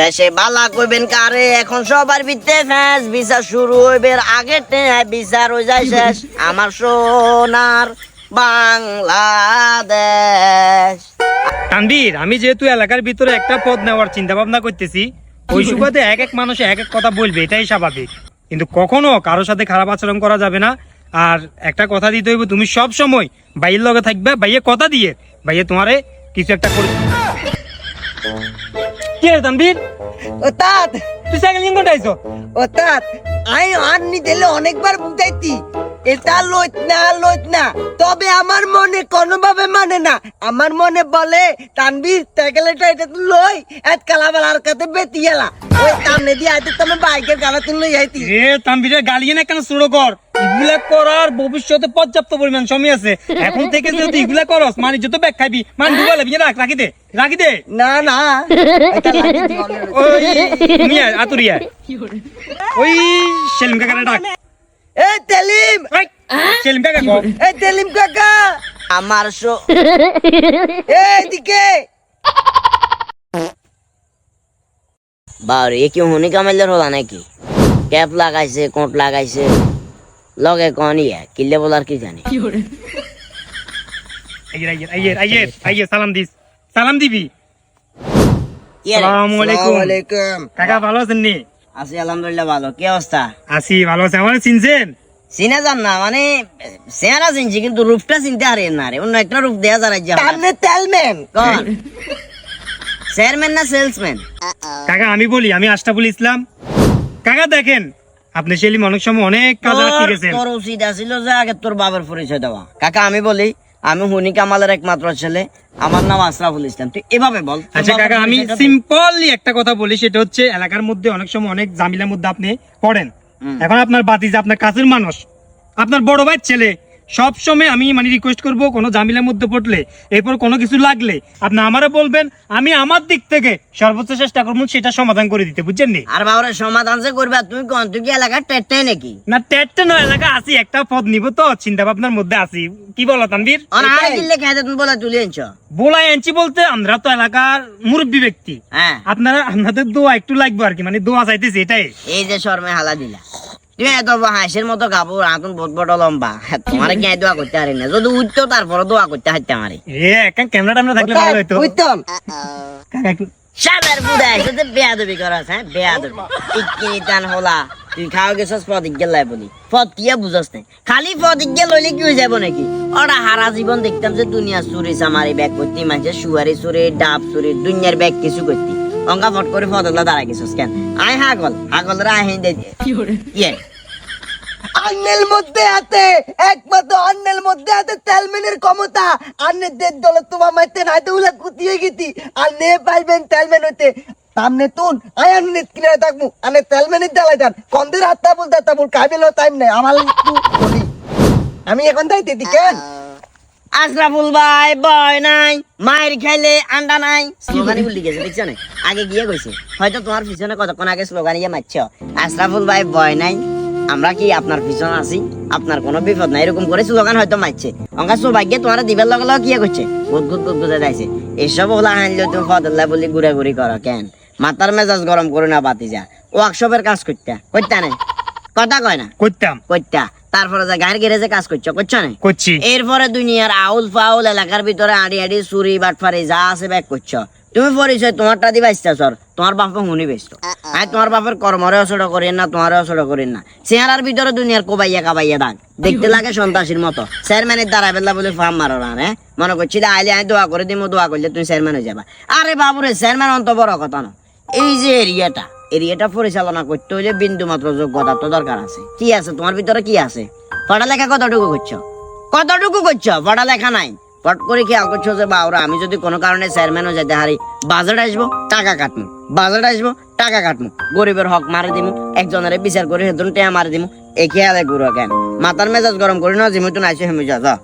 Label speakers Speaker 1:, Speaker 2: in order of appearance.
Speaker 1: দেশে বালা কইবেন কারে? এখন সবার ভিত্তে ফ্যাস বিচার শুরু হইবে আগে বিচার হয়ে যায় শেষ। আমার সোনার বাংলাদেশ।
Speaker 2: তানবীর আমি যেহেতু এলাকার ভিতরে একটা পদ নেওয়ার চিন্তা ভাবনা করতেছি ওই সুবাদে এক এক মানুষ এক এক কথা বলবে এটাই স্বাভাবিক। কিন্তু কখনো কারোর সাথে খারাপ আচরণ করা যাবে না। আর একটা কথা দিতে হইব তুমি সব সময় ভাইয়ের লগে থাকবে ভাইয়ে কথা দিয়ে ভাইয়ে তোমারে কিছু একটা করে কি রে তানবীর
Speaker 3: ওতাত
Speaker 2: তুই সাইকেল নিয়ে কোনটা আইছো?
Speaker 3: ওতাত আই আর নি দিলে অনেকবার বুঝাইতি। এটা লইত না লইত না। তবে আমার মনে কোনোভাবে মানে না। আমার মনে বলে তানবীর সাইকেলটা এটা তুই লই এত কালাবার কাতে বেতি গেলা ওই সামনে দিয়ে আইতে তুমি বাইকের গালা তুই লই আইতি।
Speaker 2: এ তানবীরের গালি না কেন শুরু কর? এগুলা করার ভবিষ্যতে পর্যাপ্ত পরিমাণ সময় আছে। এখন থেকে যদি এগুলা করস মানে যত ব্যাগ মানে রাখ রাখি দে রাখি দে।
Speaker 3: না না।
Speaker 2: ওই মিয়া আতুরিয়া ওই সেলিম কাকারে ডাক।
Speaker 3: এই তেলিম!
Speaker 2: সেলিম কাকা
Speaker 3: এই তেলিম কাকা!
Speaker 1: আমার সো
Speaker 3: এইদিকে
Speaker 1: হুনি কামেলের হলা নাকি? ক্যাপ লাগাইছে কোট লাগাইছে। লগে কন ইয়া কিল্লে বলার কি জানি?
Speaker 2: সালাম দিস। সালাম দিবি? আলাইকুম। কাকা ভালো আছেন নি?
Speaker 1: আছি আলহামদুলিল্লাহ ভালো। কি অবস্থা?
Speaker 2: আছি ভালো আছে। আমার চিনছেন?
Speaker 1: চিনা যান না মানে চেহারা চিনছি কিন্তু রূপটা চিনতে না রে। অন্য একটা রূপ দেয়া
Speaker 3: তেলম্যান
Speaker 1: কন? চেয়ারম্যান না সেলসম্যান
Speaker 2: কাকা আমি বলি আমি আশরাফুল ইসলাম। কাকা দেখেন আপনি সেলিম অনেক সময় অনেক কাজে রাখতে গেছেন।
Speaker 1: তোর উচিত ছিল যে আগে তোর বাবার পরিচয় দেওয়া। কাকা আমি বলি আমি হুনি কামালের একমাত্র ছেলে। আমার নাম আশরাফুল ইসলাম। তুই এভাবে বল
Speaker 2: আচ্ছা কাকা আমি সিম্পলি একটা কথা বলি সেটা হচ্ছে এলাকার মধ্যে অনেক সময় অনেক জামিলার মধ্যে আপনি পড়েন। এখন আপনার বাতিজা আপনার কাছের মানুষ আপনার বড় ভাই ছেলে সব সময় আমি মানে রিকোয়েস্ট করব কোনো জামিলার মধ্যে পড়লে এরপর কোনো কিছু লাগলে আপনি আমারে বলবেন আমি আমার দিক থেকে সর্বোচ্চ চেষ্টা করব সেটা সমাধান করে দিতে বুঝছেন নি?
Speaker 1: আর বাবার সমাধান যে করবে তুমি কোন? তুই কি এলাকার টেটটাই নাকি?
Speaker 2: না টেটটা নয় এলাকা আছি একটা পদ নিব তো চিন্তা ভাবনার মধ্যে আছি। কি বলো তানবীর
Speaker 1: আর আর
Speaker 3: এটাই।
Speaker 1: কিনলে তুমি বলে তুলে আনছ
Speaker 2: বোলাই আনছি বলতে আমরা তো এলাকার মুরব্বী ব্যক্তি।
Speaker 1: হ্যাঁ।
Speaker 2: আপনারা আপনাদের দোয়া একটু লাগবে আর কি মানে দোয়া চাইতেছি এটাই।
Speaker 1: এই যে শর্মে হালা দিলা। তুমি এত হাঁসের মতো কাপড় হাতুন বহুত বড় লম্বা। তোমার কি দোয়া করতে পারি না? যদি উঠতো তারপরে দোয়া করতে হারতে আমারে।
Speaker 2: এ ক্যামেরা টামরা থাকলে ভালো হতো
Speaker 1: বেয়াদবি করস হ্যাঁ বেয়াদবি। ইকি টান হলা তুই খাও গেছস পদিক গেলাই বলি। পদ কিয়া বুঝস নাই। খালি পদিক গেল হইলে কি হয়ে যাব নাকি? ওরা হারা জীবন দেখতাম যে দুনিয়া চুরি সামারি ব্যাগ করতি মানুষের সুয়ারি চুরি ডাব চুরি দুনিয়ার ব্যাগ কিছু করতি অঙ্কা ফট করে ফদলা গেছস কেন? আয় হাগল হাগল রা আহি দে ইয়ে
Speaker 3: আন্নেল মধ্যে আছে একমাত্র আন্নেল মধ্যে আছে তেলম্যানের ক্ষমতা। আন্নের দের দলে তোমার মাইতে না উলা কুতিয়ে গেতি আর নে পাইবেন তেলম্যান হইতে। সামনে তুন আয় আন্নের কিনে থাকব। আনে তেলম্যানের জ্বালাই যান কন্দের হাতটা বলতে তাবুল কাবিল টাইম নাই। আমার একটু বলি। আমি এখন যাইতে দি কেন?
Speaker 1: আশরাফুল ভাই বয় নাই। মায়ের খাইলে আন্ডা নাই। স্লোগানি বলি গেছে দেখছ না? আগে গিয়ে কইছে হয়তো তোমার পিছনে কতক্ষণ আগে স্লোগান ইয়ে মারছ? আশরাফুল ভাই বয় নাই। আমরা কি আপনার পিছনে আছি? আপনার কোনো বিপদ নাই এরকম করে স্লোগান হয়তো মারছে। অঙ্কা সৌভাগ্যে তোমার দিবার লগে লগে কি করছে? গুদ গুদ গুদ গুদে যাইছে। এসব ওলা হানলে তুমি ফদল্লা বলি ঘুরে ঘুরি করো কেন? মাথার মেজাজ গরম করো না বাতি যা ওয়ার্কশপের কাজ করতে করতে নাই কথা কয় না?
Speaker 2: করতাম।
Speaker 1: করতা। তারপরে যা গাড়ি গ্যারেজে কাজ করছ করছ না?
Speaker 2: করছি।
Speaker 1: এরপরে দুনিয়ার আউল ফাউল এলাকার ভিতরে আড়ি আড়ি চুরি বাটফারি যা আছে ব্যাগ করছ। তুমি পরিচয় তোমারটা দিবা ইচ্ছা সর তোমার বাপ হুনি বেসতো আমি তোমার বাপের কর্মরে অসড় করেন না তোমার অসড় করেন না। চেহারার ভিতরে দুনিয়ার কোবাইয়া কাবাইয়া দাগ। দেখতে লাগে সন্ত্রাসীর মতো। চেয়ারম্যানের দ্বারা বেলা বলে ফার্ম মারো না হ্যাঁ? মনে করছি আইলে আমি দোয়া করে দিমো দোয়া করলে তুমি চেয়ারম্যান হয়ে যাবা। আরে বাবুরে চেয়ারম্যান অন্ত বড় কথা না। এই যে এরিয়াটা এরিয়াটা পরিচালনা করতে হইলে বিন্দু মাত্র যোগ্যতা তো দরকার আছে। কি আছে? তোমার ভিতরে কি আছে? পড়ালেখা কতটুকু করছ? কতটুকু করছ? পড়ালেখা নাই। পট করে খেয়াল করছ যে বাউরা আমি যদি কোনো কারণে চেয়ারম্যানও যেতে হারি বাজেট আসব টাকা কাটমু বাজেট আসব টাকা কাটমু, গরিবের হক মারি দিমু, একজনের বিচার করে, সেদিন টেয়া মারি দিমু। একে আলে গুরু কেন? মাথার মেজাজ গরম করি না জিমু তো নাইছে হেমে যা যা।